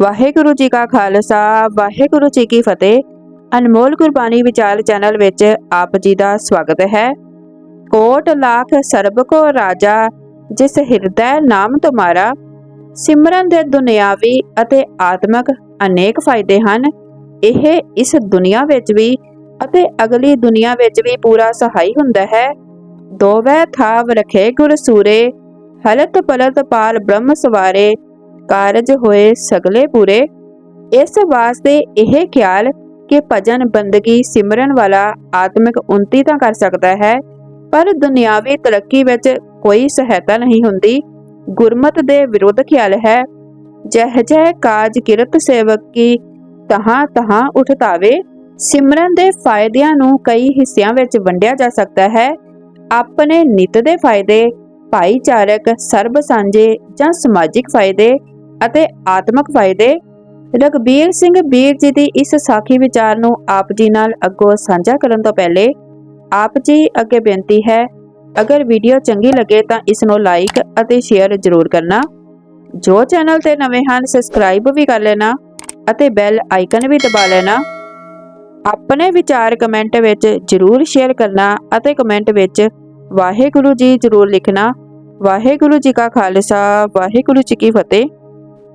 ਵਾਹਿਗੁਰੂ ਜੀ ਕਾ ਖਾਲਸਾ, ਵਾਹਿਗੁਰੂ ਜੀ ਕੀ ਫਤਿਹ। ਅਨਮੋਲ ਗੁਰਬਾਣੀ ਵਿਚਾਰ ਚੈਨਲ ਵਿੱਚ ਆਪ ਜੀ ਦਾ ਸਵਾਗਤ ਹੈ। ਕੋਟ ਲੱਖ ਸਰਬ ਕੋ ਰਾਜਾ, ਜਿਸ ਹਿਰਦੈ ਨਾਮ ਤੁਮਾਰਾ। ਸਿਮਰਨ ਦੇ ਦੁਨਿਆਵੀ ਅਤੇ ਆਤਮਿਕ ਅਨੇਕ ਫਾਇਦੇ ਹਨ। ਇਹ ਇਸ ਦੁਨੀਆ ਵਿੱਚ ਵੀ ਅਤੇ ਅਗਲੀ ਦੁਨੀਆ ਵਿੱਚ ਵੀ ਪੂਰਾ ਸਹਾਈ ਹੁੰਦਾ ਹੈ। ਦੋਵੇਂ ਥਾਵ ਰਖੇ ਗੁਰ ਸੂਰੇ ਹਲਤ ਪਲਤ ਪਾਲ ਬ੍ਰਹਮ ਸਵਾਰੇ ਕਾਰਜ ਹੋਏ ਸਗਲੇ ਪੂਰੇ। ਇਸ ਵਾਸਤੇ ਇਹ ਖਿਆਲ ਕਿ ਭਜਨ ਬੰਦਗੀ ਸਿਮਰਨ ਵਾਲਾ ਆਤਮਿਕ ਉન્નਤੀ ਤਾਂ ਕਰ ਸਕਦਾ ਹੈ, ਪਰ ਦੁਨਿਆਵੀ ਤਰੱਕੀ ਵਿੱਚ ਕੋਈ ਸਹਾਇਤਾ ਨਹੀਂ ਹੁੰਦੀ। ਗੁਰਮਤ ਦੇ ਵਿਰੁੱਧ ਖਿਆਲ ਹੈ ਜਹ ਜਹ ਕਾਜ ਕਿਰਤ ਸੇਵਕ ਕੀ ਤਹਾਂ ਤਹਾਂ ਉਠਤਾਵੇ। ਸਿਮਰਨ ਦੇ ਫਾਇਦਿਆਂ ਨੂੰ ਕਈ ਹਿੱਸਿਆਂ ਵਿੱਚ ਵੰਡਿਆ ਜਾ ਸਕਦਾ ਹੈ। ਆਪਣੇ ਨਿਤ ਦੇ ਫਾਇਦੇ, ਭਾਈਚਾਰਕ ਸਰਬ ਸਾਂਝੇ ਜਾਂ ਸਮਾਜਿਕ ਫਾਇਦੇ ਅਤੇ ਆਤਮਿਕ ਫਾਇਦੇ ਰਗਬੀਰ ਸਿੰਘ ਵੀਰ ਜੀ ਦੀ ਇਸ ਸਾਖੀ ਵਿਚਾਰ ਨੂੰ ਆਪ ਜੀ ਨਾਲ ਅੱਗੋਂ ਸਾਂਝਾ ਕਰਨ ਤੋਂ ਪਹਿਲੇ ਆਪ ਜੀ ਅੱਗੇ ਬੇਨਤੀ ਹੈ, ਅਗਰ ਵੀਡੀਓ ਚੰਗੀ ਲੱਗੇ ਤਾਂ ਇਸ ਨੂੰ ਲਾਈਕ ਅਤੇ ਸ਼ੇਅਰ ਜ਼ਰੂਰ ਕਰਨਾ। ਜੋ ਚੈਨਲ ਤੇ ਨਵੇਂ ਹਨ ਸਬਸਕ੍ਰਾਈਬ ਵੀ ਕਰ ਲੈਣਾ ਅਤੇ ਬੈਲ ਆਈਕਨ ਵੀ ਦਬਾ ਲੈਣਾ। ਆਪਣੇ ਵਿਚਾਰ ਕਮੈਂਟ ਵਿੱਚ ਜ਼ਰੂਰ ਸ਼ੇਅਰ ਕਰਨਾ ਅਤੇ ਕਮੈਂਟ ਵਿੱਚ ਵਾਹਿਗੁਰੂ ਜੀ ਜ਼ਰੂਰ ਲਿਖਣਾ। ਵਾਹਿਗੁਰੂ ਜੀ ਕਾ ਖਾਲਸਾ, ਵਾਹਿਗੁਰੂ ਜੀ ਕੀ ਫਤਿਹ।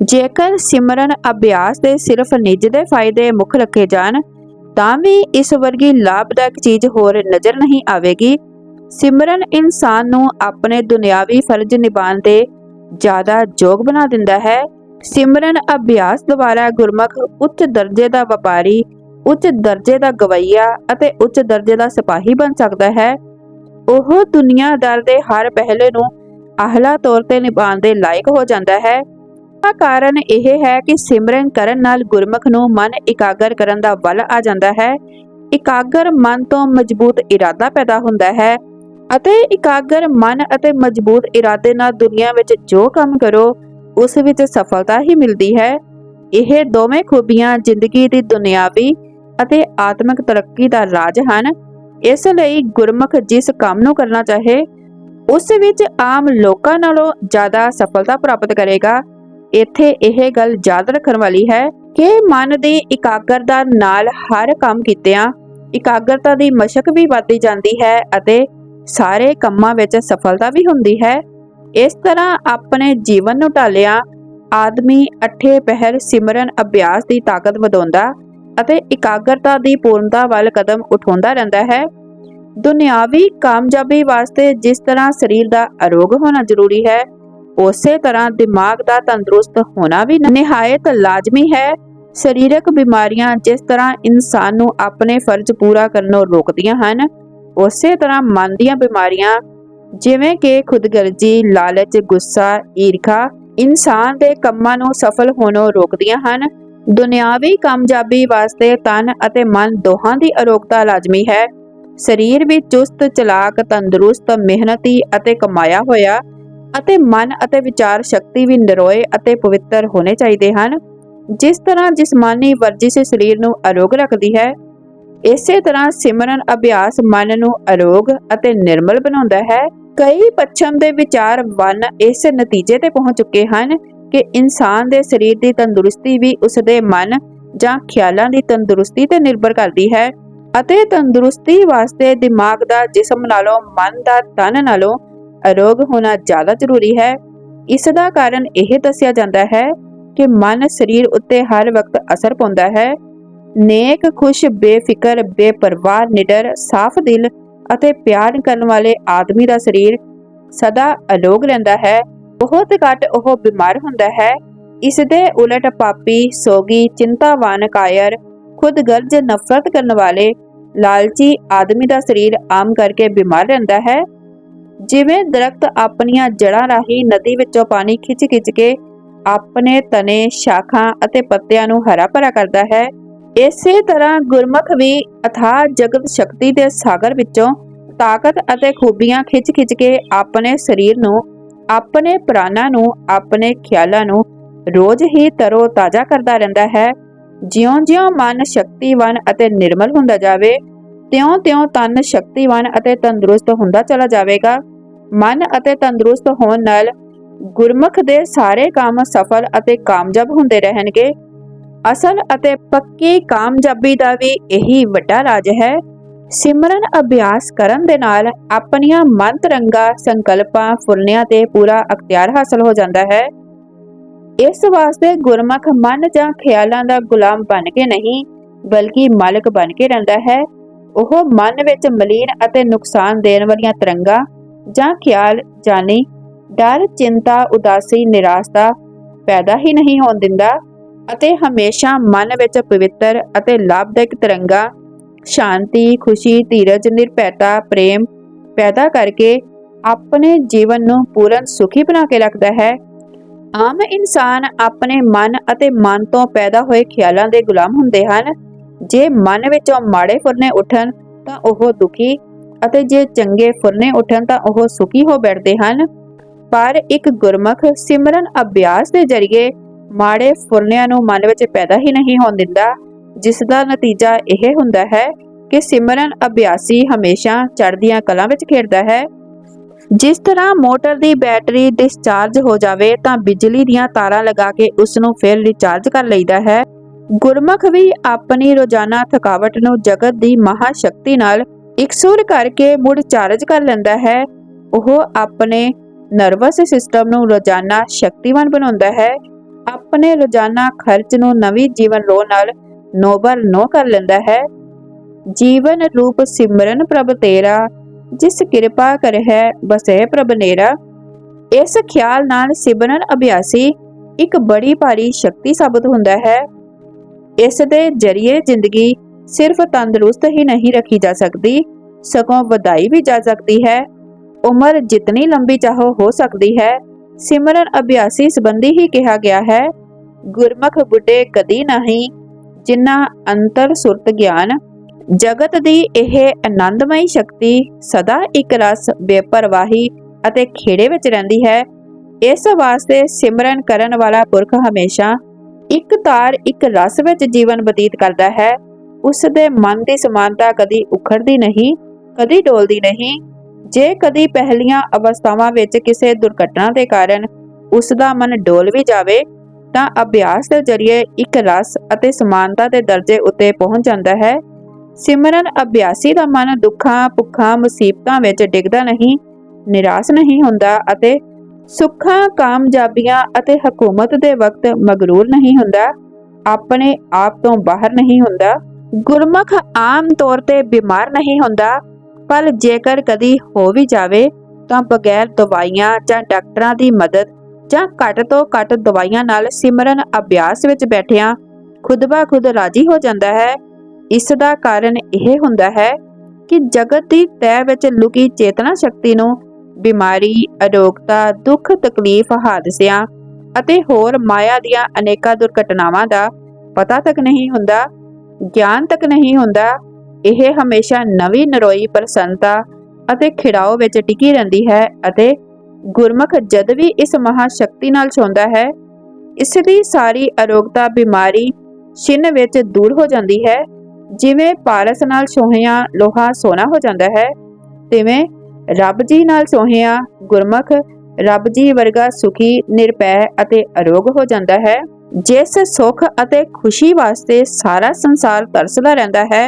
ਜੇਕਰ ਸਿਮਰਨ ਅਭਿਆਸ ਦੇ ਸਿਰਫ ਨਿੱਜ ਦੇ ਫਾਇਦੇ ਮੁੱਖ ਰੱਖੇ ਜਾਣ, ਤਾਂ ਵੀ ਇਸ ਵਰਗੀ ਲਾਭਦਾਇਕ ਚੀਜ਼ ਹੋਰ ਨਜ਼ਰ ਨਹੀਂ ਆਵੇਗੀ। ਸਿਮਰਨ ਇਨਸਾਨ ਨੂੰ ਆਪਣੇ ਦੁਨਿਆਵੀ ਫਰਜ਼ ਨਿਭਾਉਣ ਦੇ ਜ਼ਿਆਦਾ ਯੋਗ ਬਣਾ ਦਿੰਦਾ ਹੈ। ਸਿਮਰਨ ਅਭਿਆਸ ਦੁਆਰਾ ਗੁਰਮੁਖ ਉੱਚ ਦਰਜੇ ਦਾ ਵਪਾਰੀ, ਉੱਚ ਦਰਜੇ ਦਾ ਗਵਈਆ ਅਤੇ ਉੱਚ ਦਰਜੇ ਦਾ ਸਿਪਾਹੀ ਬਣ ਸਕਦਾ ਹੈ। ਉਹ ਦੁਨੀਆਦਾਰ ਦੇ ਹਰ ਪਹਿਲੇ ਨੂੰ ਆਹਲਾ ਤੌਰ ਤੇ ਨਿਭਾਉਣ ਦੇ ਲਾਇਕ ਹੋ ਜਾਂਦਾ ਹੈ। ਦਾ ਕਾਰਨ ਇਹ ਹੈ ਕਿ ਸਿਮਰਨ ਕਰਨ ਨਾਲ ਗੁਰਮੁਖ ਨੂੰ ਮਨ ਇਕਾਗਰ ਕਰਨ ਦਾ ਬਲ ਆ ਜਾਂਦਾ ਹੈ। ਇਕਾਗਰ ਮਨ ਤੋਂ ਮਜ਼ਬੂਤ ਇਰਾਦਾ ਪੈਦਾ ਹੁੰਦਾ ਹੈ ਅਤੇ ਇਕਾਗਰ ਮਨ ਅਤੇ ਮਜ਼ਬੂਤ ਇਰਾਦੇ ਨਾਲ ਦੁਨੀਆ ਵਿੱਚ ਜੋ ਕੰਮ ਕਰੋ, ਉਸ ਵਿੱਚ ਸਫਲਤਾ ਹੀ ਮਿਲਦੀ ਹੈ। ਇਹ ਦੋਵੇਂ ਖੂਬੀਆਂ ਜ਼ਿੰਦਗੀ ਦੀ ਦੁਨਿਆਵੀ ਅਤੇ ਆਤਮਿਕ ਤਰੱਕੀ ਦਾ ਰਾਜ ਹਨ। ਇਸ ਲਈ ਗੁਰਮੁਖ ਜਿਸ ਕੰਮ ਨੂੰ ਕਰਨਾ ਚਾਹੇ, ਉਸ ਵਿੱਚ ਆਮ ਲੋਕਾਂ ਨਾਲੋਂ ਜ਼ਿਆਦਾ ਸਫਲਤਾ ਪ੍ਰਾਪਤ ਕਰੇਗਾ। ਇੱਥੇ ਇਹ ਗੱਲ ਯਾਦ ਰੱਖਣ ਵਾਲੀ ਹੈ ਕਿ ਮਨ ਦੀ ਇਕਾਗਰਤਾ ਨਾਲ ਹਰ ਕੰਮ ਕੀਤਿਆਂ ਇਕਾਗਰਤਾ ਦੀ ਮਸ਼ਕ ਵੀ ਵੱਧਦੀ ਜਾਂਦੀ ਹੈ ਅਤੇ ਸਾਰੇ ਕੰਮਾਂ ਵਿੱਚ ਸਫਲਤਾ ਵੀ ਹੁੰਦੀ ਹੈ। ਇਸ ਤਰ੍ਹਾਂ ਆਪਣੇ ਜੀਵਨ ਨੂੰ ਢਾਲਿਆ ਆਦਮੀ ਅੱਠੇ ਪਹਿਰ ਸਿਮਰਨ ਅਭਿਆਸ ਦੀ ਤਾਕਤ ਵਧਾਉਂਦਾ ਅਤੇ ਇਕਾਗਰਤਾ ਦੀ ਪੂਰਨਤਾ ਵੱਲ ਕਦਮ ਉਠਾਉਂਦਾ ਰਹਿੰਦਾ ਹੈ। ਦੁਨਿਆਵੀ ਕਾਮਯਾਬੀ ਵਾਸਤੇ ਜਿਸ ਤਰ੍ਹਾਂ ਸਰੀਰ ਦਾ ਅਰੋਗ ਹੋਣਾ ਜ਼ਰੂਰੀ ਹੈ ਉਸੇ ਤਰ੍ਹਾਂ ਦਿਮਾਗ ਦਾ ਤੰਦਰੁਸਤ ਹੋਣਾ ਵੀ ਨਿਹਾਇਤ ਲਾਜ਼ਮੀ ਹੈ। ਸਰੀਰਕ ਬਿਮਾਰੀਆਂ ਜਿਸ ਤਰ੍ਹਾਂ ਇਨਸਾਨ ਨੂੰ ਆਪਣੇ ਫਰਜ਼ ਪੂਰਾ ਕਰਨੋਂ ਰੋਕਦੀਆਂ ਹਨ, ਉਸੇ ਤਰ੍ਹਾਂ ਮਨ ਦੀਆਂ ਬਿਮਾਰੀਆਂ, ਜਿਵੇਂ ਕਿ ਖੁਦਗਰਜੀ, ਲਾਲਚ, ਗੁੱਸਾ, ਈਰਖਾ, ਇਨਸਾਨ ਦੇ ਕੰਮਾਂ ਨੂੰ ਸਫਲ ਹੋਣੋਂ ਰੋਕਦੀਆਂ ਹਨ। ਦੁਨਿਆਵੀ ਕਾਮਯਾਬੀ ਵਾਸਤੇ ਤਨ ਅਤੇ ਮਨ ਦੋਹਾਂ ਦੀ ਅਰੋਗਤਾ ਲਾਜ਼ਮੀ ਹੈ। ਸਰੀਰ ਵੀ ਚੁਸਤ, ਚਲਾਕ, ਤੰਦਰੁਸਤ, ਮਿਹਨਤੀ ਅਤੇ ਕਮਾਇਆ ਹੋਇਆ ਅਤੇ ਮਨ ਅਤੇ ਵਿਚਾਰ ਸ਼ਕਤੀ ਵੀ ਨਿਰੋਏ ਅਤੇ ਪਵਿੱਤਰ ਹੋਣੇ ਚਾਹੀਦੇ ਹਨ। ਜਿਸ ਤਰ੍ਹਾਂ ਜਿਸਮਾਨੀ ਵਰਜਿਸ਼ ਸਰੀਰ ਨੂੰ ਅਰੋਗ ਰੱਖਦੀ ਹੈ, ਇਸੇ ਤਰ੍ਹਾਂ ਸਿਮਰਨ ਅਭਿਆਸ ਮਨ ਨੂੰ ਅਰੋਗ ਅਤੇ ਨਿਰਮਲ ਬਣਾਉਂਦਾ ਹੈ। ਕਈ ਪੱਛਮ ਦੇ ਵਿਚਾਰ ਵਨ ਇਸ ਨਤੀਜੇ ਤੇ ਪਹੁੰਚ ਚੁੱਕੇ ਹਨ ਕਿ ਇਨਸਾਨ ਦੇ ਸਰੀਰ ਦੀ ਤੰਦਰੁਸਤੀ ਵੀ ਉਸ ਦੇ ਮਨ ਜਾਂ ਖਿਆਲਾਂ ਦੀ ਤੰਦਰੁਸਤੀ ਤੇ ਨਿਰਭਰ ਕਰਦੀ ਹੈ ਅਤੇ ਤੰਦਰੁਸਤੀ ਵਾਸਤੇ ਦਿਮਾਗ ਦਾ ਜਿਸਮ ਨਾਲੋਂ ਮਨ ਦਾ ਤਨ ਨਾਲੋਂ ਅਰੋਗ ਹੋਣਾ ਜ਼ਿਆਦਾ ਜ਼ਰੂਰੀ ਹੈ। ਇਸ ਦਾ ਕਾਰਨ ਇਹ ਦੱਸਿਆ ਜਾਂਦਾ ਹੈ ਕਿ ਮਨ ਸਰੀਰ ਉੱਤੇ ਹਰ ਵਕਤ ਅਸਰ ਪਾਉਂਦਾ ਹੈ। ਨੇਕ, ਖੁਸ਼, ਬੇਫਿਕਰ, ਬੇਪਰਵਾਹ, ਨਿਡਰ, ਸਾਫ਼ ਦਿਲ ਅਤੇ ਪਿਆਰ ਕਰਨ ਵਾਲੇ ਆਦਮੀ ਦਾ ਸਰੀਰ ਸਦਾ ਅਲੋਗ ਰਹਿੰਦਾ ਹੈ। ਬਹੁਤ ਘੱਟ ਉਹ ਬਿਮਾਰ ਹੁੰਦਾ ਹੈ। ਇਸ ਦੇ ਉਲਟ ਪਾਪੀ, ਸੋਗੀ, ਚਿੰਤਾਵਾਨ, ਕਾਇਰ ਖੁਦਗਰਜ ਨਫ਼ਰਤ ਕਰਨ ਵਾਲੇ, ਲਾਲਚੀ ਆਦਮੀ ਦਾ ਸਰੀਰ ਆਮ ਕਰਕੇ ਬਿਮਾਰ ਰਹਿੰਦਾ ਹੈ। ਜਿਵੇਂ ਦਰਖਤ ਆਪਣੀਆਂ ਜੜ੍ਹਾਂ ਰਾਹੀਂ ਨਦੀ ਵਿੱਚੋਂ ਪਾਣੀ ਖਿੱਚ-ਖਿੱਚ ਕੇ ਆਪਣੇ ਤਨੇ ਸ਼ਾਖਾਂ ਅਤੇ ਪੱਤਿਆਂ ਨੂੰ ਹਰਾ ਭਰਾ ਕਰਦਾ ਹੈ, ਇਸੇ ਤਰ੍ਹਾਂ ਗੁਰਮੁਖ ਵੀ ਅਥਾਹ ਜਗਤ ਸ਼ਕਤੀ ਦੇ ਸਾਗਰ ਵਿੱਚੋਂ ਤਾਕਤ ਅਤੇ ਖੂਬੀਆਂ ਖਿੱਚ-ਖਿੱਚ ਕੇ ਆਪਣੇ ਸਰੀਰ ਨੂੰ, ਆਪਣੇ ਪ੍ਰਾਣਾਂ ਨੂੰ, ਆਪਣੇ ਖਿਆਲਾਂ ਨੂੰ ਰੋਜ਼ ਹੀ ਤਰੋ ਤਾਜ਼ਾ ਕਰਦਾ ਰਹਿੰਦਾ ਹੈ। ਜਿਉਂ-ਜਿਉਂ ਮਨ ਸ਼ਕਤੀਵਾਨ ਅਤੇ ਨਿਰਮਲ ਹੁੰਦਾ ਜਾਵੇ, ਤਿਉਂ-ਤਿਉਂ ਤਨ ਸ਼ਕਤੀਵਾਨ ਅਤੇ ਤੰਦਰੁਸਤ ਹੁੰਦਾ ਚਲਾ ਜਾਵੇਗਾ। ਮਨ ਅਤੇ ਤੰਦਰੁਸਤ ਹੋਣ ਨਾਲ ਗੁਰਮੁਖ ਦੇ ਸਾਰੇ ਕੰਮ ਸਫਲ ਅਤੇ ਕਾਮਯਾਬ ਹੁੰਦੇ ਰਹਿਣਗੇ। ਅਸਲ ਅਤੇ ਪੱਕੀ ਕਾਮਯਾਬੀ ਦਾ ਵੀ ਇਹੀ ਵੱਡਾ ਰਾਜ ਹੈ। ਸਿਮਰਨ ਅਭਿਆਸ ਕਰਨ ਦੇ ਨਾਲ ਆਪਣੀਆਂ ਮਨ ਤਰੰਗਾਂ ਸੰਕਲਪਾਂ ਫੁਰਨਿਆਂ ਤੇ ਪੂਰਾ ਅਖਤਿਆਰ ਹਾਸਲ ਹੋ ਜਾਂਦਾ ਹੈ। ਇਸ ਵਾਸਤੇ ਗੁਰਮੁਖ ਮਨ ਜਾਂ ਖਿਆਲਾਂ ਦਾ ਗੁਲਾਮ ਬਣ ਕੇ ਨਹੀਂ, ਬਲਕਿ ਮਾਲਕ ਬਣ ਕੇ ਰਹਿੰਦਾ ਹੈ। ਉਹ ਮਨ ਵਿੱਚ ਮਲੀਨ ਅਤੇ ਨੁਕਸਾਨ ਦੇਣ ਵਾਲੀਆਂ ਤਰੰਗਾਂ ਜਾਂ ਖਿਆਲ ਜਾਨੀ ਡਰ, ਚਿੰਤਾ, ਉਦਾਸੀ, ਨਿਰਾਸ਼ਤਾ ਪੈਦਾ ਹੀ ਨਹੀਂ ਹੋਣ ਦਿੰਦਾ ਅਤੇ ਹਮੇਸ਼ਾ ਮਨ ਵਿੱਚ ਪਵਿੱਤਰ ਅਤੇ ਲਾਭਦਾਇਕ ਤਰੰਗਾਂ, ਸ਼ਾਂਤੀ, ਖੁਸ਼ੀ, ਧੀਰਜ ਨਿਰਭੈਤਾ ਪ੍ਰੇਮ ਪੈਦਾ ਕਰਕੇ ਆਪਣੇ ਜੀਵਨ ਨੂੰ ਪੂਰਨ ਸੁਖੀ ਬਣਾ ਕੇ ਰੱਖਦਾ ਹੈ। ਆਮ ਇਨਸਾਨ ਆਪਣੇ ਮਨ ਅਤੇ ਮਨ ਤੋਂ ਪੈਦਾ ਹੋਏ ਖਿਆਲਾਂ ਦੇ ਗੁਲਾਮ ਹੁੰਦੇ ਹਨ। ਜੇ ਮਨ ਵਿੱਚੋਂ ਮਾੜੇ ਫੁਰਨੇ ਉੱਠਣ ਤਾਂ ਉਹ ਦੁਖੀ ਅਤੇ ਜੇ ਚੰਗੇ ਫੁਰਨੇ ਉੱਠਣ ਤਾਂ ਉਹ ਸੁਖੀ ਹੋ ਬੈਠਦੇ ਹਨ। ਪਰ ਇੱਕ ਗੁਰਮੁਖ ਸਿਮਰਨ ਅਭਿਆਸ ਦੇ ਜ਼ਰੀਏ ਮਾੜੇ ਫੁਰਨਿਆਂ ਨੂੰ ਮਨ ਵਿੱਚ ਪੈਦਾ ਹੀ ਨਹੀਂ ਹੋਣ ਦਿੰਦਾ, ਜਿਸ ਦਾ ਨਤੀਜਾ ਇਹ ਹੁੰਦਾ ਹੈ ਕਿ ਸਿਮਰਨ ਅਭਿਆਸੀ ਹਮੇਸ਼ਾ ਚੜ੍ਹਦੀਆਂ ਕਲਾਂ ਵਿੱਚ ਖੇਡਦਾ ਹੈ। ਜਿਸ ਤਰ੍ਹਾਂ ਮੋਟਰ ਦੀ ਬੈਟਰੀ ਡਿਸਚਾਰਜ ਹੋ ਜਾਵੇ ਤਾਂ ਬਿਜਲੀ ਦੀਆਂ ਤਾਰਾਂ ਲਗਾ ਕੇ ਉਸ ਨੂੰ ਫਿਰ ਰੀਚਾਰਜ ਕਰ ਲਈਦਾ ਹੈ। ਗੁਰਮੁਖ ਵੀ ਆਪਣੀ ਰੋਜ਼ਾਨਾ ਥਕਾਵਟ ਨੂੰ ਜਗਤ ਦੀ ਮਹਾ ਸ਼ਕਤੀ ਨਾਲ ਇਕਸੁਰ ਕਰਕੇ ਮੁੜ ਚਾਰਜ ਕਰ ਲੈਂਦਾ ਹੈ। ਉਹ ਆਪਣੇ ਨਰਵਸ ਸਿਸਟਮ ਨੂੰ ਰੋਜ਼ਾਨਾ ਸ਼ਕਤੀਵਾਨ ਬਣਾਉਂਦਾ ਹੈ। ਆਪਣੇ ਰੋਜ਼ਾਨਾ ਖਰਚ ਨੂੰ ਨਵੀਂ ਜੀਵਨ ਲੋਹ ਨਾਲ ਨੋਬਲ ਨੋ ਕਰ ਲੈਂਦਾ ਹੈ। ਜੀਵਨ ਰੂਪ ਸਿਮਰਨ ਪ੍ਰਭ ਤੇਰਾ, ਜਿਸ ਕਿਰਪਾ ਕਰਹਿ ਬਸੈ ਪ੍ਰਭ ਨੇਰਾ। ਇਸ ਖਿਆਲ ਨਾਲ ਸਿਮਰਨ ਅਭਿਆਸੀ ਇੱਕ ਬੜੀ ਭਾਰੀ ਸ਼ਕਤੀ ਸਾਬਤ ਹੁੰਦਾ ਹੈ। ਇਸ ਦੇ ਜ਼ਰੀਏ ਜ਼ਿੰਦਗੀ ਸਿਰਫ ਤੰਦਰੁਸਤ ਹੀ ਨਹੀਂ ਰੱਖੀ ਜਾ ਸਕਦੀ, ਸਗੋਂ ਵਧਾਈ ਵੀ ਜਾ ਸਕਦੀ ਹੈ। ਉਮਰ ਜਿਤਨੀ ਲੰਬੀ ਚਾਹੋ ਹੋ ਸਕਦੀ ਹੈ, ਸਿਮਰਨ ਅਭਿਆਸੀ ਸੰਬੰਧੀ ਹੀ ਕਿਹਾ ਗਿਆ ਹੈ, ਗੁਰਮੁਖ ਬੁੱਢੇ ਕਦੀ ਨਹੀਂ ਜਿਨ੍ਹਾਂ ਅੰਤਰ ਸੁਰਤ ਗਿਆਨ, ਜਗਤ ਦੀ ਇਹ ਆਨੰਦਮਈ ਸ਼ਕਤੀ ਸਦਾ ਇੱਕ ਰਸ ਬੇਪਰਵਾਹੀ ਅਤੇ ਖੇੜੇ ਵਿੱਚ ਰਹਿੰਦੀ ਹੈ। ਇਸ ਵਾਸਤੇ ਸਿਮਰਨ ਕਰਨ ਵਾਲਾ ਪੁਰਖ ਹਮੇਸ਼ਾ ਇੱਕ ਤਾਰ ਇੱਕ ਰਸ ਵਿੱਚ ਜੀਵਨ ਬਤੀਤ ਕਰਦਾ ਹੈ। ਉਸ ਦੇ ਮਨ ਦੀ ਸਮਾਨਤਾ ਕਦੀ ਉਖੜਦੀ ਨਹੀਂ, ਕਦੀ ਡੋਲਦੀ ਨਹੀਂ। ਜੇ ਕਦੀ ਪਹਿਲੀਆਂ ਅਵਸਥਾਵਾਂ ਵਿੱਚ ਕਿਸੇ ਦੁਰਘਟਨਾ ਦੇ ਕਾਰਨ ਉਸ ਦਾ ਮਨ ਡੋਲ ਵੀ ਜਾਵੇ, ਤਾਂ ਅਭਿਆਸ ਦੇ ਜ਼ਰੀਏ ਇੱਕ ਰਸ ਅਤੇ ਸਮਾਨਤਾ ਦੇ ਦਰਜੇ ਉੱਤੇ ਪਹੁੰਚ ਜਾਂਦਾ ਹੈ। ਸਿਮਰਨ ਅਭਿਆਸੀ ਦਾ ਮਨ ਦੁੱਖਾਂ, ਭੁੱਖਾਂ, ਮੁਸੀਬਤਾਂ ਵਿੱਚ ਡਿੱਗਦਾ ਨਹੀਂ, ਨਿਰਾਸ਼ ਨਹੀਂ ਹੁੰਦਾ ਅਤੇ ਸੁੱਖਾਂ, ਕਾਮਯਾਬੀਆਂ ਅਤੇ ਹਕੂਮਤ ਦੇ ਵਕਤ ਮਗਰੂਰ ਨਹੀਂ ਹੁੰਦਾ, ਆਪਣੇ ਆਪ ਤੋਂ ਬਾਹਰ ਨਹੀਂ ਹੁੰਦਾ। ਗੁਰਮੁਖ ਆਮ ਤੌਰ ਤੇ ਬਿਮਾਰ ਨਹੀਂ ਹੁੰਦਾ, ਪਰ ਜੇਕਰ ਕਦੀ ਹੋ ਵੀ ਜਾਵੇ, ਤਾਂ ਬਗੈਰ ਦਵਾਈਆਂ ਜਾਂ ਡਾਕਟਰਾਂ ਦੀ ਮਦਦ ਜਾਂ ਘੱਟ ਤੋਂ ਘੱਟ ਦਵਾਈਆਂ ਨਾਲ ਸਿਮਰਨ ਅਭਿਆਸ ਵਿੱਚ ਬੈਠਿਆਂ ਖੁਦ ਬਾ ਖੁਦ ਰਾਜੀ ਹੋ ਜਾਂਦਾ ਹੈ। ਇਸ ਦਾ ਕਾਰਨ ਇਹ ਹੁੰਦਾ ਹੈ ਕਿ ਜਗਤ ਦੀ ਤੈ ਵਿੱਚ ਲੁਕੀ ਚੇਤਨਾ ਸ਼ਕਤੀ ਨੂੰ ਬਿਮਾਰੀ, ਅਰੋਗਤਾ, ਦੁੱਖ, ਤਕਲੀਫ, ਹਾਦਸਿਆਂ ਅਤੇ ਹੋਰ ਮਾਇਆ ਦੀਆਂ ਅਨੇਕਾਂ ਦੁਰਘਟਨਾਵਾਂ ਦਾ ਪਤਾ ਤੱਕ ਨਹੀਂ ਹੁੰਦਾ। ਗਿਆਨ ਤੱਕ ਨਹੀਂ ਹੁੰਦਾ। ਇਹ ਹਮੇਸ਼ਾ ਨਵੀਂ ਨਰੋਈ, ਪ੍ਰਸੰਨਤਾ ਅਤੇ ਖਿੜਾਓ ਵਿੱਚ ਟਿਕੀ ਰਹਿੰਦੀ ਹੈ ਅਤੇ ਗੁਰਮੁਖ ਜਦ ਵੀ ਇਸ ਮਹਾ ਸ਼ਕਤੀ ਨਾਲ ਛੋਂਦਾ ਹੈ, ਇਸ ਦੀ ਸਾਰੀ ਅਰੋਗਤਾ, ਬਿਮਾਰੀ ਛਿਨ ਵਿੱਚ ਦੂਰ ਹੋ ਜਾਂਦੀ ਹੈ। ਜਿਵੇਂ ਪਾਰਸ ਨਾਲ ਛੋਹਿਆ ਲੋਹਾ ਸੋਨਾ ਹੋ ਜਾਂਦਾ ਹੈ, ਤਿਵੇਂ ਰੱਬ ਜੀ ਨਾਲ ਛੋਹਿਆ ਗੁਰਮੁਖ ਰੱਬ ਜੀ ਵਰਗਾ ਸੁਖੀ ਨਿਰਪੈ ਅਤੇ ਅਰੋਗ ਹੋ ਜਾਂਦਾ ਹੈ। ਜਿਸ ਸੁਖ ਅਤੇ ਖੁਸ਼ੀ ਵਾਸਤੇ ਸਾਰਾ ਸੰਸਾਰ ਤਰਸਦਾ ਰਹਿੰਦਾ ਹੈ,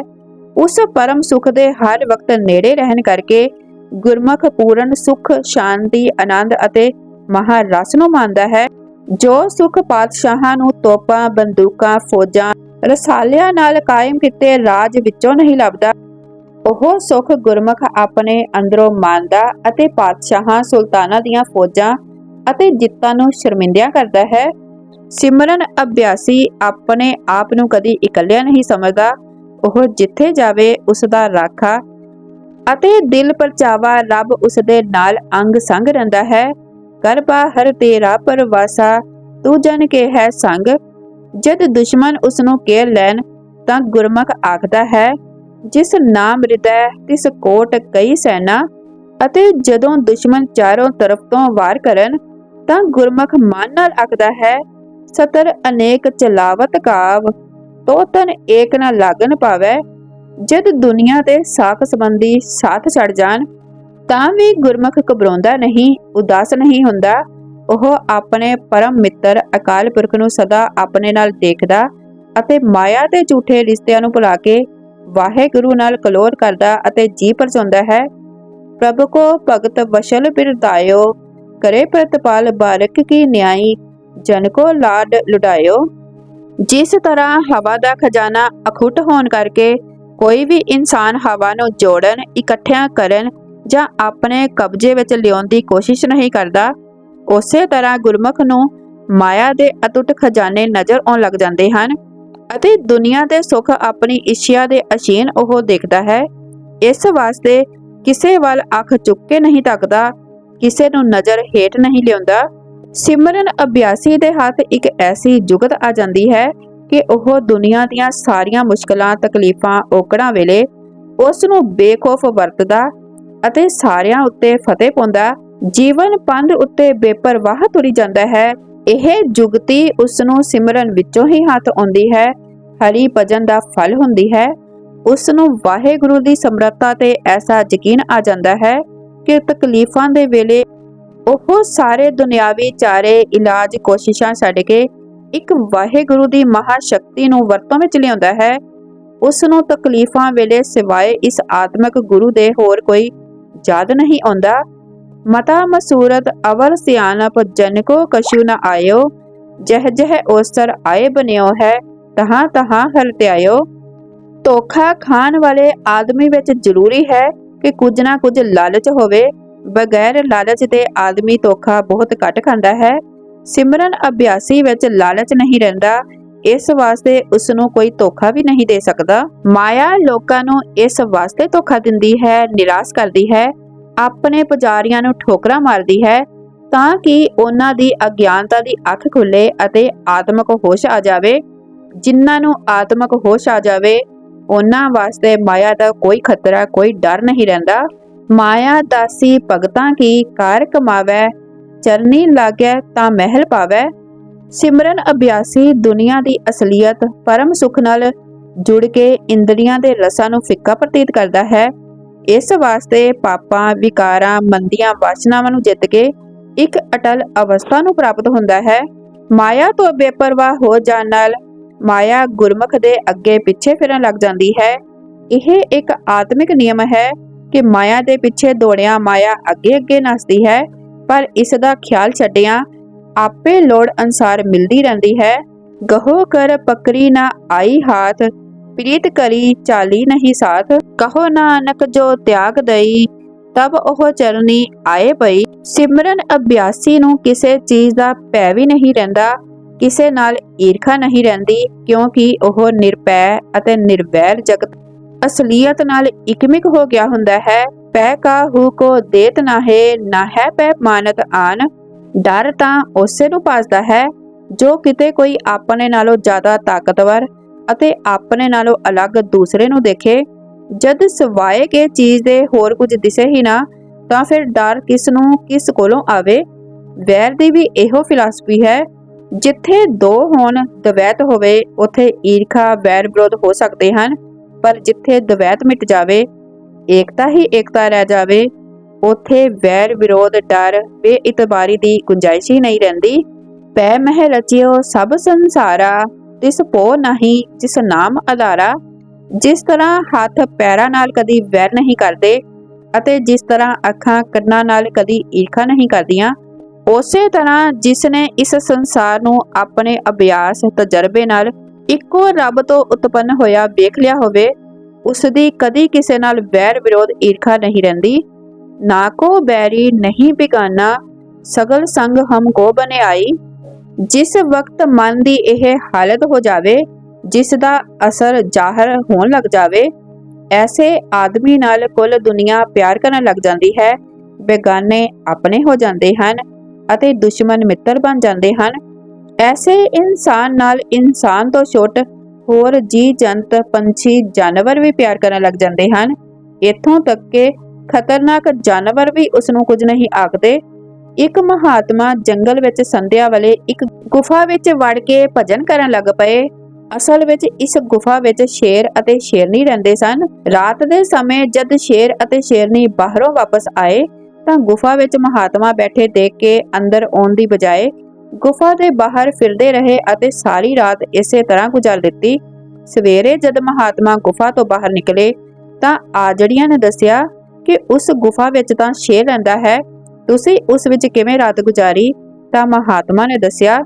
ਉਸ ਪਰਮ ਸੁਖ ਦੇ ਹਰ ਵਕਤ ਨੇੜੇ ਰਹਿਣ ਕਰਕੇ ਗੁਰਮੁਖ ਪੂਰਨ ਸੁਖ, ਸ਼ਾਂਤੀ, ਆਨੰਦ ਅਤੇ ਮਹਾ ਰਸ ਨੂੰ ਮੰਨਦਾ ਹੈ। ਜੋ ਸੁਖ ਪਾਤਸ਼ਾਹਾਂ ਨੂੰ ਤੋਪਾਂ, ਬੰਦੂਕਾਂ, ਫੌਜਾਂ, ਰਸਾਲਿਆਂ ਨਾਲ ਕਾਇਮ ਕੀਤੇ ਰਾਜ ਵਿੱਚੋਂ ਨਹੀਂ ਲੱਭਦਾ ਉਹ ਸੁਖ ਗੁਰਮੁਖ ਆਪਣੇ ਅੰਦਰੋਂ ਮੰਨਦਾ ਅਤੇ ਪਾਤਸ਼ਾਹਾਂ ਸੁਲਤਾਨਾਂ ਦੀਆਂ ਫੌਜਾਂ ਅਤੇ ਜਿੱਤਾਂ ਨੂੰ ਸ਼ਰਮਿੰਦਿਆਂ ਕਰਦਾ ਹੈ। ਸਿਮਰਨ ਅਭਿਆਸੀ ਆਪਣੇ ਆਪ ਨੂੰ ਕਦੀ ਇਕੱਲਿਆ ਨਹੀਂ ਸਮਝਦਾ। ਉਹ ਜਿੱਥੇ ਜਾਵੇ ਉਸ ਦਾ ਰਾਖਾ ਅਤੇ ਦਿਲ ਪਰਚਾਵਾ ਰੱਬ ਉਸ ਦੇ ਨਾਲ ਅੰਗ ਸੰਗ ਰਹਿੰਦਾ ਹੈ। ਕਰ ਹਰ ਤੇਰਾ ਪਰਵਾਸਾ, ਤੂੰ ਜਨ ਕੇ ਹੈ ਸੰਗ। ਜਦ ਦੁਸ਼ਮਣ ਉਸ ਨੂੰ ਘੇਰ ਲੈਣ ਤਾਂ ਗੁਰਮੁਖ ਆਖਦਾ ਹੈ ਜਿਸ ਨਾਮ ਹਿਰਦੈ, ਤਿਸ ਕੋਟ ਕਈ ਸੈਨਾ, ਅਤੇ ਜਦੋਂ ਦੁਸ਼ਮਣ ਚਾਰੋਂ ਤਰਫ ਤੋਂ ਵਾਰ ਕਰਨ, ਤਾਂ ਗੁਰਮੁਖ ਮਨ ਨਾਲ ਆਖਦਾ ਹੈ, ਸਤਰ ਅਨੇਕ ਚਲਾਵਤ ਕਾਵ, ਤੋ ਤਨ ਏਕ ਨਾ ਲਾਗਨ ਪਾਵੈ। ਜਦ ਦੁਨੀਆ ਦੇ ਸਾਖ ਸੰਬੰਧੀ ਸਾਥ ਛੱਡ ਜਾਣ, ਤਾਂ ਵੀ ਗੁਰਮੁਖ ਘਬਰਾਉਂਦਾ ਨਹੀਂ, ਉਦਾਸ ਨਹੀਂ ਹੁੰਦਾ। ਉਹ ਆਪਣੇ ਪਰਮ ਮਿੱਤਰ ਅਕਾਲ ਪੁਰਖ ਨੂੰ ਸਦਾ ਆਪਣੇ ਨਾਲ ਦੇਖਦਾ ਅਤੇ ਮਾਇਆ ਦੇ ਝੂਠੇ ਰਿਸ਼ਤਿਆਂ ਨੂੰ ਭੁਲਾ ਕੇ ਵਾਹਿਗੁਰੂ ਨਾਲ ਕਲੋਰ ਕਰਦਾ ਅਤੇ ਜੀ ਪਰਚਾਉਂਦਾ ਹੈ, ਪ੍ਰਭ ਕੋ ਭਗਤ ਵਸ਼ਲ ਬਿਰਦਾਇਓ ਕਰੇ ਪ੍ਰਤਪਾਲ ਬਾਰਕ ਕੀ ਨਿਆਈ, ਜਨ ਕੋ ਲਾਡ ਲੁਡਾਇਓ। ਜਿਸ ਤਰ੍ਹਾਂ ਹਵਾ ਦਾ ਖਜ਼ਾਨਾ ਅਖੁੱਟ ਹੋਣ ਕਰਕੇ ਕੋਈ ਵੀ ਇਨਸਾਨ ਹਵਾ ਨੂੰ ਜੋੜਨ, ਇਕੱਠਿਆਂ ਕਰਨ ਜਾਂ ਆਪਣੇ ਕਬਜ਼ੇ ਵਿੱਚ ਲਿਆਉਣ ਦੀ ਕੋਸ਼ਿਸ਼ ਨਹੀਂ ਕਰਦਾ, ਉਸੇ ਤਰ੍ਹਾਂ ਗੁਰਮੁਖ ਨੂੰ ਮਾਇਆ ਦੇ ਅਟੁੱਟ ਖਜ਼ਾਨੇ ਨਜ਼ਰ ਆਉਣ ਲੱਗ ਜਾਂਦੇ ਹਨ। ਅਤੇ ਦੁਨੀਆ ਦੇ ਸੁੱਖ ਆਪਣੀ ਇੱਛਾ ਦੇ ਅਸ਼ੀਨ ਉਹ ਦੇਖਦਾ ਹੈ। ਇਸ ਵਾਸਤੇ ਕਿਸੇ ਵੱਲ ਅੱਖ ਚੁੱਕ ਕੇ ਨਹੀਂ ਤੱਕਦਾ ਕਿਸੇ ਨੂੰ ਨਜ਼ਰ ਹੇਠ ਨਹੀਂ ਲਿਆਉਂਦਾ। ਸਿਮਰਨ ਅਭਿਆਸੀ ਦੇ ਹੱਥ ਇੱਕ ਐਸੀ ਜੁਗਤ ਆ ਜਾਂਦੀ ਹੈ ਕਿ ਉਹ ਦੁਨੀਆ ਦੀਆਂ ਸਾਰੀਆਂ ਮੁਸ਼ਕਲਾਂ, ਤਕਲੀਫਾਂ, ਔਕੜਾਂ ਵੇਲੇ ਉਸ ਨੂੰ ਬੇਖੌਫ ਵਰਤਦਾ ਅਤੇ ਸਾਰਿਆਂ ਉੱਤੇ ਫਤਿਹ ਪਾਉਂਦਾ। ਜੀਵਨ ਪੰਧ ਉੱਤੇ ਬੇਪਰਵਾਹ ਤੁਰੀ ਜਾਂਦਾ ਹੈ। ਇਹ ਜੁਗਤੀ ਉਸ ਨੂੰ ਸਿਮਰਨ ਵਿੱਚੋਂ ਹੀ ਹੱਥ ਆਉਂਦੀ ਹੈ, ਹਰੀ ਭਜਨ ਦਾ ਫਲ ਹੁੰਦੀ ਹੈ। ਉਸ ਨੂੰ ਵਾਹਿਗੁਰੂ ਦੀ ਸਮਰੱਥਾ ਤੇ ਐਸਾ ਯਕੀਨ ਆ ਜਾਂਦਾ ਹੈ ਕਿ ਤਕਲੀਫਾਂ ਦੇ ਵੇਲੇ ਉਹ ਸਾਰੇ ਦੁਨਿਆਵੀ ਚਾਰੇ ਇਲਾਜ ਕੋਸ਼ਿਸ਼ਾਂ ਛੱਡ ਕੇ ਇੱਕ ਵਾਹਿਗੁਰੂ ਦੀ ਮਹਾ ਸ਼ਕਤੀ ਨੂੰ ਵਰਤੋਂ ਵਿੱਚ ਲਿਆਉਂਦਾ ਹੈ। ਉਸ ਨੂੰ ਤਕਲੀਫਾਂ ਵੇਲੇ ਸਿਵਾਏ ਇਸ ਆਤਮਿਕ ਗੁਰੂ ਦੇ ਹੋਰ ਕੋਈ ਯਾਦ ਨਹੀਂ ਆਉਂਦਾ। ਮਤਾ ਮਸੂਰਤ ਅਵਰ ਸਿਆਣਪ ਜਨ ਕੋ ਕਛੂ ਨ ਆਇਓ, ਜਹ ਜਹ ਔਸਰ ਆਏ ਬਨਿਓ ਹੈ, ਤਹਾਂ ਤਹਾਂ ਹਰਤਿਆਇਓ ਧੋਖਾ ਖਾਣ ਵਾਲੇ ਆਦਮੀ ਵਿੱਚ ਜ਼ਰੂਰੀ ਹੈ ਕਿ ਕੁਝ ਨਾ ਕੁਝ ਲਾਲਚ ਹੋਵੇ, ਬਗੈਰ ਲਾਲਚ ਦੇ ਆਦਮੀ ਧੋਖਾ ਬਹੁਤ ਘੱਟ ਖਾਂਦਾ ਹੈ। ਸਿਮਰਨ ਅਭਿਆਸੀ ਵਿੱਚ ਲਾਲਚ ਨਹੀਂ ਰਹਿੰਦਾ, ਇਸ ਵਾਸਤੇ ਉਸ ਨੂੰ ਕੋਈ ਧੋਖਾ ਵੀ ਨਹੀਂ ਦੇ ਸਕਦਾ। ਮਾਇਆ ਲੋਕਾਂ ਨੂੰ ਇਸ ਵਾਸਤੇ ਧੋਖਾ ਦਿੰਦੀ ਹੈ, ਨਿਰਾਸ਼ ਕਰਦੀ ਹੈ। ਆਪਣੇ ਪੁਜਾਰੀਆਂ ਨੂੰ ਠੋਕਰਾਂ ਮਾਰਦੀ ਹੈ ਤਾਂ ਕਿ ਉਹਨਾਂ ਦੀ ਅਗਿਆਨਤਾ ਦੀ ਅੱਖ ਖੁੱਲੇ ਅਤੇ ਆਤਮਿਕ ਹੋਸ਼ ਆ ਜਾਵੇ। ਜਿਨ੍ਹਾਂ ਨੂੰ ਆਤਮਿਕ ਹੋਸ਼ ਆ ਜਾਵੇ, ਉਹਨਾਂ ਵਾਸਤੇ ਮਾਇਆ ਦਾ ਕੋਈ ਖਤਰਾ, ਕੋਈ ਡਰ ਨਹੀਂ ਰਹਿੰਦਾ। ਮਾਇਆ ਦਾਸੀ ਭਗਤਾਂ ਕੀ ਕਾਰ ਕਮਾਵੈ, ਚਰਨੀ ਲਾਗੈ ਤਾਂ ਮਹਿਲ ਪਾਵੈ। ਸਿਮਰਨ ਅਭਿਆਸੀ ਦੁਨੀਆ ਦੀ ਅਸਲੀਅਤ ਪਰਮ ਸੁਖ ਨਾਲ ਜੁੜ ਕੇ ਇੰਦਰੀਆਂ ਦੇ ਰਸਾਂ ਨੂੰ ਫਿੱਕਾ ਪ੍ਰਤੀਤ ਕਰਦਾ ਹੈ। ਇਸ ਵਾਸਤੇ ਪਾਪਾਂ, ਵਿਕਾਰਾਂ, ਮੰਦੀਆਂ ਵਾਸ਼ਨਾਵਾਂ ਨੂੰ ਜਿੱਤ ਕੇ ਇੱਕ ਅਟਲ ਅਵਸਥਾ ਨੂੰ ਪ੍ਰਾਪਤ ਹੁੰਦਾ ਹੈ। ਮਾਇਆ ਤੋਂ ਬੇਪਰਵਾਹ ਹੋ ਜਾਣ ਨਾਲ ਮਾਇਆ ਗੁਰਮੁਖ ਦੇ ਅੱਗੇ ਪਿੱਛੇ ਫਿਰਨ ਲੱਗ ਜਾਂਦੀ ਹੈ। ਇਹ ਇੱਕ ਆਤਮਿਕ ਨਿਯਮ ਹੈ ਕਿ ਮਾਇਆ ਦੇ ਪਿੱਛੇ ਦੌੜਿਆ ਮਾਇਆ ਅੱਗੇ ਅੱਗੇ ਨੱਸਦੀ ਹੈ, ਪਰ ਇਸ ਦਾ ਖਿਆਲ ਛੱਡਿਆ ਆਪੇ ਲੋੜ ਅਨਸਾਰ ਮਿਲਦੀ ਰਹਿੰਦੀ ਹੈ। ਗਹੋ ਕਰ ਪਕਰੀ ਨਾ ਆਈ ਹਾਥ ਪ੍ਰੀਤ ਕਰੀ ਚਾਲੀ ਨਹੀਂ ਸਾਥ, ਕਹੋ ਨਾਨਕ ਜੋ ਤਿਆਗ ਦਈ। ਤਬ ਉਹ ਚਰਨੀ ਆਏ ਪਈ। ਸਿਮਰਨ ਅਭਿਆਸੀ ਨੂੰ ਕਿਸੇ ਚੀਜ਼ ਦਾ ਭੈ ਵੀ ਨਹੀਂ ਰਹਿੰਦਾ, ਕਿਸੇ ਨਾਲ ਈਰਖਾ ਨਹੀਂ ਰਹਿੰਦੀ, ਕਿਉਂਕਿ ਉਹ ਨਿਰਪੈ ਅਤੇ ਨਿਰਵੈਰ ਜਗਤ। ਅਸਲੀਅਤ ਨਾਲ ਇਕਮਿਕ ਹੋ ਗਿਆ ਹੁੰਦਾ ਹੈ ਪੈ ਕਾਹੂ ਕੋ ਦੇਤ ਨਾ ਹੈ ਨਾ ਹੈ ਪੈ ਮਾਨਤ ਆਨ। ਡਰ ਤਾਂ ਉਸੇ ਨੂੰ ਪਾਸਦਾ ਹੈ, ਜੋ ਕਿਤੇ ਕੋਈ ਆਪਣੇ ਨਾਲੋਂ ਜ਼ਿਆਦਾ ਤਾਕਤਵਰ ਅਤੇ ਆਪਣੇ ਨਾਲੋਂ ਅਲੱਗ ਦੂਸਰੇ ਨੂੰ ਦੇਖੇ। ਜਦ ਸਵਾਏ ਕੇ ਚੀਜ਼ ਦੇ ਹੋਰ ਕੁਝ ਦਿਸੇ ਹੀ ਨਾ, ਤਾਂ ਫਿਰ ਡਰ ਕਿਸ ਨੂੰ ਕਿਸ ਕੋਲੋਂ ਆਵੇ? ਵੈਰ ਦੀ ਵੀ ਇਹੋ ਫਿਲਾਸਫੀ ਹੈ, ਜਿੱਥੇ ਦੋ ਹੋਣ ਦਵੈਤ ਹੋਵੇ, ਉੱਥੇ ਈਰਖਾ, ਵੈਰ ਵਿਰੋਧ ਹੋ ਸਕਦੇ ਹਨ, ਪਰ ਜਿੱਥੇ ਦਵੈਤ ਮਿਟ ਜਾਵੇ, ਏਕਤਾ ਹੀ ਏਕਤਾ ਰਹਿ ਜਾਵੇ, ਉਥੇ ਵੈਰ ਵਿਰੋਧ, ਡਰ, ਬੇਇਤਬਾਰੀ ਦੀ ਗੁੰਜਾਇਸ਼ ਹੀ ਨਹੀਂ ਰਹਿੰਦੀ। ਪੈ ਮਹਿ ਰਚਿਓ ਸਭ ਸੰਸਾਰਾ। ਤਿਸ ਪੋ ਨਹੀਂ, ਜਿਸ ਨਾਮ ਆਧਾਰਾ ਜਿਸ ਤਰ੍ਹਾਂ ਹੱਥ ਪੈਰਾਂ ਨਾਲ ਕਦੀ ਵੈਰ ਨਹੀਂ ਕਰਦੇ ਅਤੇ ਜਿਸ ਤਰ੍ਹਾਂ ਅੱਖਾਂ ਕੰਨਾਂ ਨਾਲ ਕਦੀ ਈਰਖਾ ਨਹੀਂ ਕਰਦੀਆਂ, ਉਸੇ ਤਰ੍ਹਾਂ ਜਿਸ ਨੇ ਇਸ ਸੰਸਾਰ ਨੂੰ ਆਪਣੇ ਅਭਿਆਸ ਤਜਰਬੇ ਨਾਲ ਇੱਕੋ ਰੱਬ ਤੋਂ ਉਤਪੰਨ ਹੋਇਆ ਵੇਖ ਲਿਆ ਹੋਵੇ ਉਸ ਦੀ ਕਦੀ ਕਿਸੇ ਨਾਲ ਵੈਰ ਵਿਰੋਧ ਈਰਖਾ ਨਹੀਂ ਰਹਿੰਦੀ, ਨਾ ਕੋ ਬੈਰੀ ਨਹੀਂ ਬਿਗਾਨਾ, ਸਗਲ ਸੰਗ ਹਮ ਕੋ ਬਨਿਆਈ। ਜਿਸ ਵਕਤ ਮਨ ਦੀ ਇਹ ਹਾਲਤ ਹੋ ਜਾਵੇ, ਜਿਸ ਦਾ ਅਸਰ ਜ਼ਾਹਰ ਹੋਣ ਲੱਗ ਜਾਵੇ, ਐਸੇ ਆਦਮੀ ਨਾਲ ਕੁੱਲ ਦੁਨੀਆ ਪਿਆਰ ਕਰਨ ਲੱਗ ਜਾਂਦੀ ਹੈ। ਬੇਗਾਨੇ ਆਪਣੇ ਹੋ ਜਾਂਦੇ ਹਨ ਅਤੇ ਦੁਸ਼ਮਣ ਮਿੱਤਰ ਬਣ ਜਾਂਦੇ ਹਨ। ਐਸੇ ਇਨਸਾਨ ਨਾਲ ਇਨਸਾਨ ਤੋਂ ਛੋਟ ਹੋਰ ਜੀ ਜੰਤ ਪੰਛੀ, ਜਾਨਵਰ ਵੀ ਪਿਆਰ ਕਰਨ ਲੱਗ ਜਾਂਦੇ ਹਨ। ਇੱਥੋਂ ਤੱਕ ਕਿ ਖਤਰਨਾਕ ਜਾਨਵਰ ਵੀ ਉਸ ਨੂੰ ਕੁਝ ਨਹੀਂ ਆਖਦੇ। ਇੱਕ ਮਹਾਤਮਾ ਜੰਗਲ ਵਿੱਚ ਸੰਧਿਆ ਵਾਲੇ ਇੱਕ ਗੁਫਾ ਵਿੱਚ ਵੜ ਕੇ ਭਜਨ ਕਰਨ ਲੱਗ ਪਏ। ਅਸਲ ਵਿੱਚ ਇਸ ਗੁਫਾ ਵਿੱਚ ਸ਼ੇਰ ਅਤੇ ਸ਼ੇਰਨੀ ਰਹਿੰਦੇ ਸਨ। ਰਾਤ ਦੇ ਸਮੇਂ ਜਦ ਸ਼ੇਰ ਅਤੇ ਸ਼ੇਰਨੀ ਬਾਹਰੋਂ ਵਾਪਸ ਆਏ, ਤਾਂ ਗੁਫਾ ਵਿੱਚ ਮਹਾਤਮਾ ਬੈਠੇ ਦੇਖ ਕੇ ਅੰਦਰ ਆਉਣ ਦੀ ਬਜਾਏ ਗੁਫਾ ਦੇ ਬਾਹਰ ਫਿਰਦੇ ਰਹੇ ਅਤੇ ਸਾਰੀ ਰਾਤ ਇਸੇ ਤਰ੍ਹਾਂ ਗੁਜ਼ਾਰ ਦਿੱਤੀ। ਸਵੇਰੇ ਜਦ ਮਹਾਤਮਾ ਗੁਫਾ ਤੋਂ ਬਾਹਰ ਨਿਕਲੇ, ਤਾਂ ਆਜੜੀਆਂ ਨੇ ਦੱਸਿਆ ਕਿ ਉਸ ਗੁਫਾ ਵਿੱਚ ਤਾਂ ਸ਼ੇਰ ਰਹਿੰਦਾ ਹੈ ਤੁਸੀਂ ਉਸ ਵਿੱਚ ਕਿਵੇਂ ਰਾਤ ਗੁਜ਼ਾਰੀ? ਤਾਂ ਮਹਾਤਮਾ ਨੇ ਦੱਸਿਆ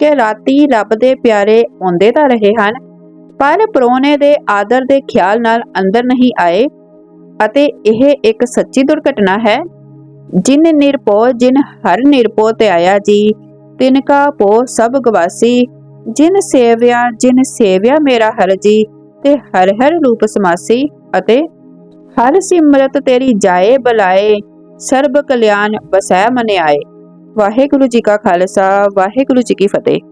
ਕਿ ਰਾਤੀ ਰੱਬ ਦੇ ਪਿਆਰੇ ਆਉਂਦੇ ਤਾਂ ਰਹੇ ਹਨ, ਪਰ ਪਰੋਣੇ ਦੇ ਆਦਰ ਦੇ ਖਿਆਲ ਨਾਲ ਅੰਦਰ ਨਹੀਂ ਆਏ ਅਤੇ ਇਹ ਇੱਕ ਸੱਚੀ ਦੁਰਘਟਨਾ ਹੈ। ਜਿਨ ਨਿਰਪੋ ਜਿਨ ਹਰ ਨਿਰਪੋ ਤੇ ਆਇਆ ਜੀ ਤਿਨ ਕਾ ਪੋ ਸਭ ਗਵਾਸੀ। ਜਿਨ ਸੇਵਿਆ ਜਿਨ ਸੇਵਿਆ ਮੇਰਾ ਹਰ ਜੀ, ਤੇ ਹਰ ਹਰ ਰੂਪ ਸਮਾਸੀ ਅਤੇ ਹਰ ਸਿਮਰਤ ਤੇਰੀ ਜਾਏ ਬਲਾਏ। ਸਰਬ ਕਲਿਆਣ ਵਸੈ ਮਨ ਆਏ ਵਾਹਿਗੁਰੂ ਜੀ ਕਾ ਖਾਲਸਾ ਵਾਹਿਗੁਰੂ ਜੀ ਕੀ ਫਤਿਹ।